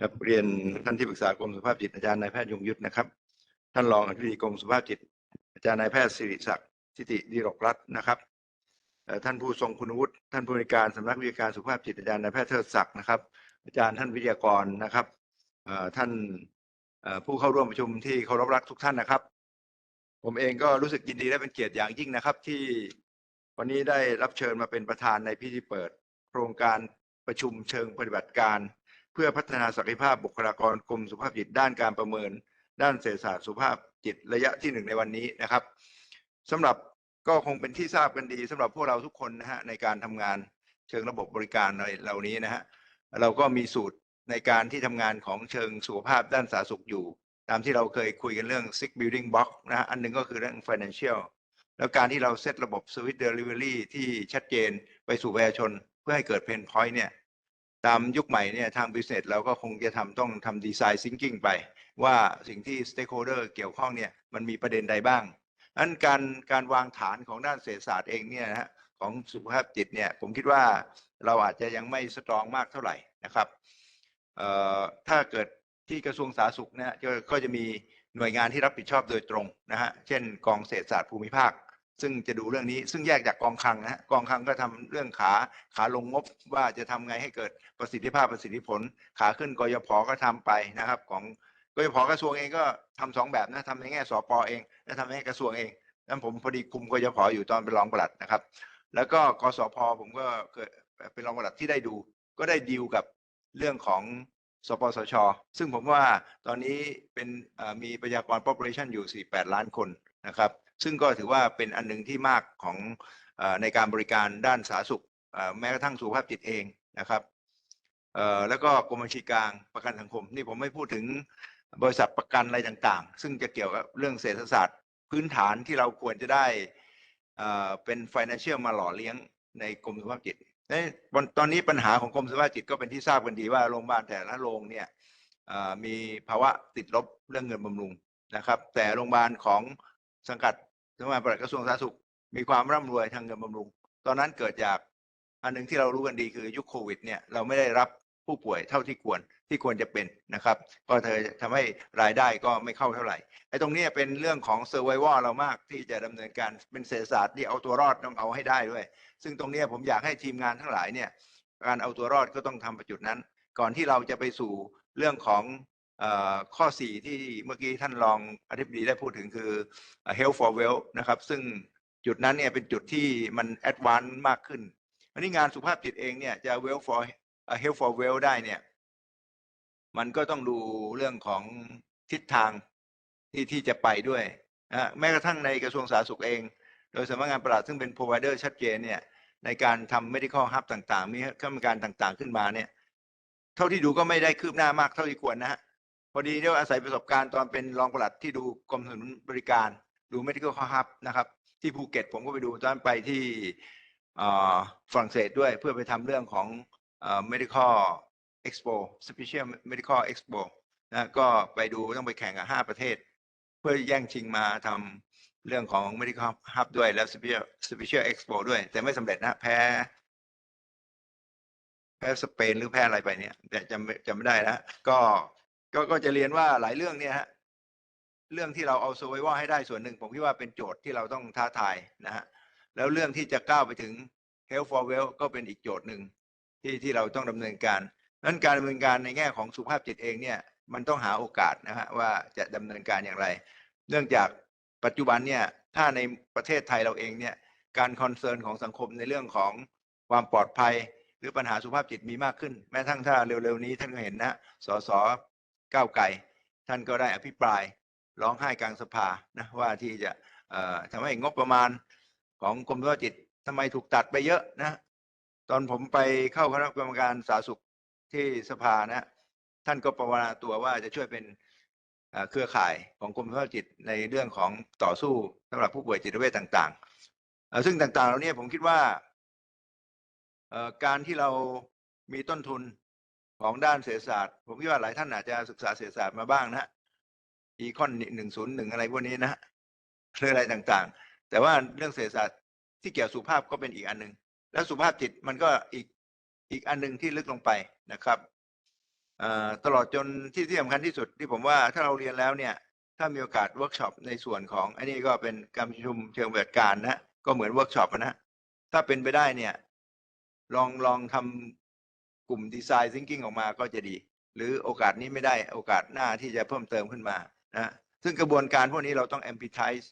ครับเรียนท่านที่ปรึกษากรมสุขภาพจิตอาจารย์นายแพทย์ยงยุทธนะครับ ท่านรองอธิบดีกรมสุขภาพจิต อาจารย์นายแพทย์สิริศักดิ์ทิติดีรกรัตน์นะครับท่านผู้ทรงคุณวุฒิท่านผู้ในวยการสำนักวิทยาการสุขภาพจิตอาจารย์นายแพทย์เทิดศักดิ์นะครับ อาจารย์ท่านวิทยากรนะครับท่านผู้เข้าร่วมประชุมที่เคารพรักทุกท่านนะครับ ผมเองก็รู้สึกยินดีและเป็นเกียรติอย่างยิ่งนะครับ ที่วันนี้ได้รับเชิญมาเป็นประธานในพิธีเปิด โครงการประชุมเชิงปฏิบัติการ เพื่อพัฒนาศักยภาพบุคลากรกรมสุขภาพจิตด้านการประเมิน ด้านเศรษฐศาสตร์สุขภาพจิตระยะที่หนึ่งในวันนี้นะครับสำหรับก็คงเป็นที่ทราบกันดีสำหรับพวกเราทุกคนนะฮะในการทำงานเชิงระบบบริการในเหล่านี้นะฮะเราก็มีสูตรในการที่ทำงานของเชิงสุขภาพด้านสาธารณสุขอยู่ ตามที่เราเคยคุยกันเรื่อง six building block นะฮะอันหนึงก็คือเรื่อง financial แล้วการที่เราเซตระบบ service delivery ที่ชัดเจนไปสู่ประชาชนเพื่อให้เกิด pain point เนี่ย ตามยุคใหม่เนี่ยทาง business เราก็คงจะทำต้องทำ design thinking ไป ว่าสิ่งที่ stakeholder เกี่ยวข้องเนี่ยมันมีประเด็นใดบ้างอันการการวางฐานของด้านเศรษฐศาสตร์เองเนี่ยนะฮะของสุขภาพจิตเนี่ยผมคิดว่าเราอาจจะยังไม่สตรองมากเท่าไหร่นะครับเอ่อถ้าเกิดที่กระทรวงสาธารณสุขเนี่ยก็จะมีหน่วยงานที่รับผิดชอบโดยตรงนะฮะเช่นกองเศรษฐศาสตร์ภูมิภาค ซึ่งจะดูเรื่องนี้ซึ่งแยกจากกองคลังนะกองคลังก็ทำเรื่องขาขาลงงบว่าจะทำไงให้เกิดประสิทธิภาพประสิทธิผล ขาขึ้นกยพก็ทำไปนะครับ ของกยพกระทรวงเองก็ทำสองแบบนะทำในแง่สปอเอง และทำในแง่กระทรวงเองนั้นผมพอดีคุมกยพอยู่ตอนเป็นรองปลัดนะครับ แล้วก็กสพผมก็เคยเป็นรองปลัดที่ได้ดู ก็ได้ดีลกับเรื่องของสปสช ซึ่งผมว่าตอนนี้เป็นมีประชากร population อยู่ 48 ล้านคนนะครับ ซึ่งก็ถือว่าเป็นอันหนึ่งที่มากของอในการบริการด้านสาธารณสุขแม้กระทั่งสุขภาพจิตเองนะครับแล้วก็กรมบัญชีกลางประกันสังคม นี่ผมไม่พูดถึงบริษัทประกันอะไรต่างๆ ซึ่งจะเกี่ยวกับเรื่องเศรษฐศาสตร์ พื้นฐานที่เราควรจะได้เป็น financial มาหล่อเลี้ยงในกรมสุขภาพจิตตอนนี้ปัญหาของกรมสุขภาพจิตก็เป็นที่ทราบกันดีว่าโรงพยาบาลแต่ละโรงเนี่ยมีภาวะติดลบเรื่องเงินบำรุงนะครับ แต่โรงพยาบาลของสังกัด สำนักงานปลัดกระทรวงสาธารณสุขมีความร่ำรวยทางเงินบำรุง ตอนนั้นเกิดจากอันหนึ่งที่เรารู้กันดีคือยุคโควิดเนี่ยเราไม่ได้รับผู้ป่วยเท่าที่ควรที่ควรจะเป็นนะครับ ก็เธอทำให้รายได้ก็ไม่เข้าเท่าไหร่ไอ้ตรงนี้เป็นเรื่องของเซอร์ไววเรามากที่จะดำเนินการเป็นเศรษฐศาสตร์ที่เอาตัวรอดต้องเอาให้ได้ด้วย ซึ่งตรงนี้ผมอยากให้ทีมงานทั้งหลายเนี่ยการเอาตัวรอดก็ต้องทำประจุดนั้น ก่อนที่เราจะไปสู่เรื่องของ ข้อ 4 ที่เมื่อกี้ท่านรองอธิบดีได้พูดถึงคือ health for well นะครับ ซึ่งจุดนั้นเนี่ยเป็นจุดที่มัน advance มากขึ้น อันนี้งานสุขภาพจิตเองเนี่ยจะ well for health for well ได้เนี่ย มันก็ต้องดูเรื่องของทิศทางที่ที่จะไปด้วยนะฮะแม้กระทั่งในกระทรวงสาธารณสุขเอง โดยสำนักงานปลัดซึ่งเป็น provider ชัดเจนเนี่ยในการทำ medical hub ต่าง ๆ มีข้าราชการต่างๆ ขึ้นมาเนี่ย เท่าที่ดูก็ไม่ได้คืบหน้ามากเท่าที่ควรนะฮะ พอดีเรียกว่าอาศัยประสบการณ์ตอนเป็นรองปลัดที่ดูกรมสนับสนุนบริการ ดู medical hub นะครับ ที่ภูเก็ตผมก็ไปดูตอนไปที่ฝรั่งเศสด้วยเพื่อไปทำเรื่องของอ medical expo special medical expo นะก็ไปดูต้องไปแข่งกับห้าประเทศ เพื่อแย่งชิงมาทำเรื่องของ medical hub ด้วยแล้ว special special expo ด้วย แต่ไม่สำเร็จนะแพ้แพ้สเปนหรือแพ้อะไรไปเนี่ย แต่จำจำไม่ได้นะก็ ก็ก็จะเรียนว่าหลายเรื่องเนี่ยฮะเรื่องที่เราเอา s u r v i v a l ให้ได้ส่วนหนึ่ง ผมคิดว่าเป็นโจทย์ที่เราต้องท้าทายนะฮะแล้วเรื่องที่จะก้าวไปถึง health for well ก็เป็นอีกโจทย์หนึ่งที่ที่เราต้องดำเนินการนั้นการดำเนินการในแง่ของสุขภาพจิตเองเนี่ยมันต้องหาโอกาสนะฮะว่าจะดำเนินการอย่างไร เนื่องจากปัจจุบันเนี่ยถ้าในประเทศไทยเราเองเนี่ยการคอนเซิร์นของสังคมในเรื่องของความปลอดภัย หรือปัญหาสุขภาพจิตมีมากขึ้น แม้ทั้งถ้าเร็วๆนี้ท่านก็เห็นนะสส ก้าวไก่ท่านก็ได้อภิปรายร้องไห้กลางสภานะว่าที่จะทำให้งบประมาณของกรมสุขภาจิตทำไมถูกตัดไปเยอะนะ ตอนผมไปเข้าคณะกรรมการสาธารณสุขที่สภานะ ท่านก็ประวนาตัวว่าจะช่วยเป็นเครือข่ายของกรมสุขภาพจิตในเรื่องของต่อสู้สำหรับผู้ป่วยจิตเวชต่างๆ ซึ่งต่างๆเหล่านี้ผมคิดว่าการที่เรามีต้นทุน ของด้านเศรษฐศาสตร์ ผมคิดว่าหลายท่านอาจจะศึกษาเศรษฐศาสตร์มาบ้างนะอีคอนหนึ่งศูนย์หนึ่งอะไรพวกนี้นะเรื่องอะไรต่างๆ แต่ว่าเรื่องเศรษฐศาสตร์ที่เกี่ยวสุขภาพก็เป็นอีกอันหนึ่งแล้วสุขภาพจิตมันก็อีกอีกอันหนึ่งที่ลึกลงไปนะครับตลอดจนที่ที่สำคัญที่สุดที่ผมว่าถ้าเราเรียนแล้วเนี่ยถ้ามีโอกาสเวิร์กช็อปในส่วนของอันนี้ก็เป็นการประชุมเชิงปฏิบัติการนะก็เหมือนเวิร์กช็อปนะถ้าเป็นไปได้เนี่ยลองลองทำ กลุ่มดีไซน์ซิงกิ้งออกมาก็จะดี หรือโอกาสนี้ไม่ได้โอกาสหน้าที่จะเพิ่มเติมขึ้นมานะซึ่งกระบวนการพวกนี้เราต้อง empathize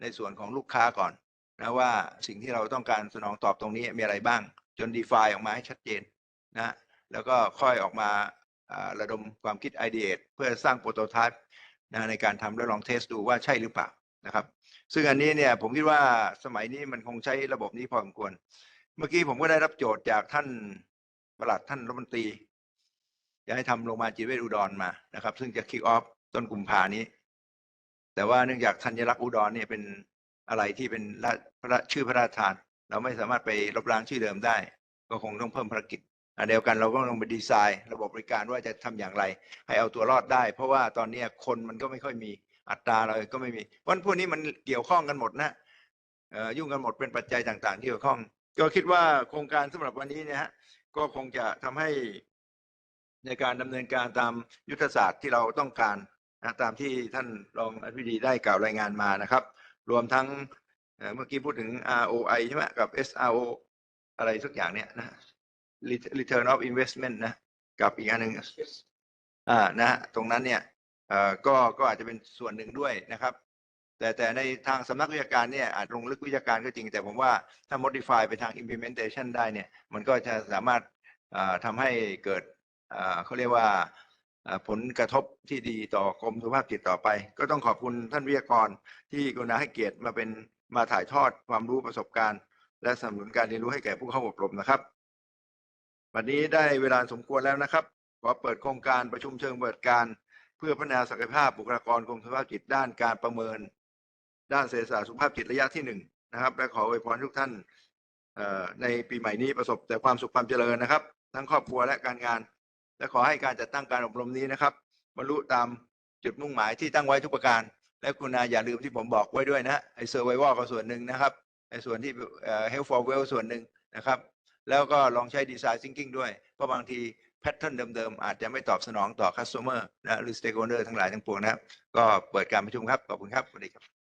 ในส่วนของลูกค้าก่อนนะว่าสิ่งที่เราต้องการสนองตอบตรงนี้มีอะไรบ้าง จน define ออกมาให้ชัดเจนนะแล้วก็ค่อยออกมาระดมความคิด ideate เพื่อสร้างโปรโตไทป์นะในการทำแล้วลองเทสดูว่าใช่หรือเปล่านะครับ ซึ่งอันนี้เนี่ยผมคิดว่าสมัยนี้มันคงใช้ระบบนี้พอสมควร เมื่อกี้ผมก็ได้รับโจทย์จากท่าน ประหลัดท่านรัฐมนตรีจะให้ทำโรงพยาบาลจิตเวชอุดรมานะครับ ซึ่งจะคิกออฟต้นกุมภานี้ แต่ว่าเนื่องจากธัญลักษณ์อุดรเนี่ยเป็นอะไรที่เป็นรพระชื่อพระราชทาน เราไม่สามารถไปลบล้างชื่อเดิมได้ ก็คงต้องเพิ่มภารกิจอันเดียวกันเราก็ต้องไปดีไซน์ ระบบบริการว่าจะทำอย่างไร ให้เอาตัวรอดได้ เพราะว่าตอนนี้คนมันก็ไม่ค่อยมีอัตราเราก็ไม่มีเพราะฉะนั้นพวกนี้มันเกี่ยวข้องกันหมดนะยุ่งกันหมดเป็นปัจจัยต่าง ๆ ที่เกี่ยวข้อง ก็คิดว่าโครงการสำหรับวันนี้นี่ยฮะ ก็คงจะทำให้ในการดำเนินการตามยุทธศาสตร์ที่เราต้องการนะตามที่ท่านรองอธิบดีได้กล่าวรายงานมานะครับ รวมทั้งเอ่อเมื่อกี้พูดถึง ROI ใช่ไหมกับ SRO อะไรสักอย่างเนี่ยนะ Return of Investment นะกับอีกอันหนึ่งอ่านะฮะตรงนั้นเนี่ยเอ่อก็ก็อาจจะเป็นส่วนหนึ่งด้วยนะครับ แต่แต่ในทางสำนักวิชาการเนี่ยอาจลงลึกวิชาการก็จริง แต่ผมว่าถ้า modify ไปทาง implementation ได้เนี่ยมันก็จะสามารถทำให้เกิดเขาเรียกว่าผลกระทบที่ดีต่อกรมสุขภาพจิตต่อไป ก็ต้องขอบคุณท่านวิทยากรที่กรุณาให้เกียรติมาเป็นมาถ่ายทอดความรู้ประสบการณ์ และสนับสนุนการเรียนรู้ให้แก่ผู้เข้าอบรมนะครับ วันนี้ได้เวลาสมควรแล้วนะครับ ขอเปิดโครงการประชุมเชิงปฏิบัติการ เพื่อพัฒนาศักยภาพบุคลากรกรมสุขภาพจิตด้านการประเมิน ด้านเศรษฐศาสตร์สุขภาพจิตระยะที่หนึ่งนะครับ และขออวยพรทุกท่านในปีใหม่นี้ประสบแต่ความสุขความเจริญนะครับ ทั้งครอบครัวและการงาน และขอให้การจัดตั้งการอบรมนี้นะครับบรรลุตามจุดมุ่งหมายที่ตั้งไว้ทุกประการ และคุณอาอย่าลืมที่ผมบอกไว้ด้วยนะไอเซอร์ไววอก็ส่วนหนึ่งนะครับไอส่วนที่เอ่อ health for well ส่วนหนึ่งนะครับ แล้วก็ลองใช้ดีไซน์ thinking ด้วย เพราะบางทีแพทเทิร์นเดิมๆ อาจจะไม่ตอบสนองต่อ customer นะหรือ stakeholder ทั้งหลายทั้งปวงนะครับ ก็เปิดการประชุมครับ ขอบคุณครับสวัสดีครับ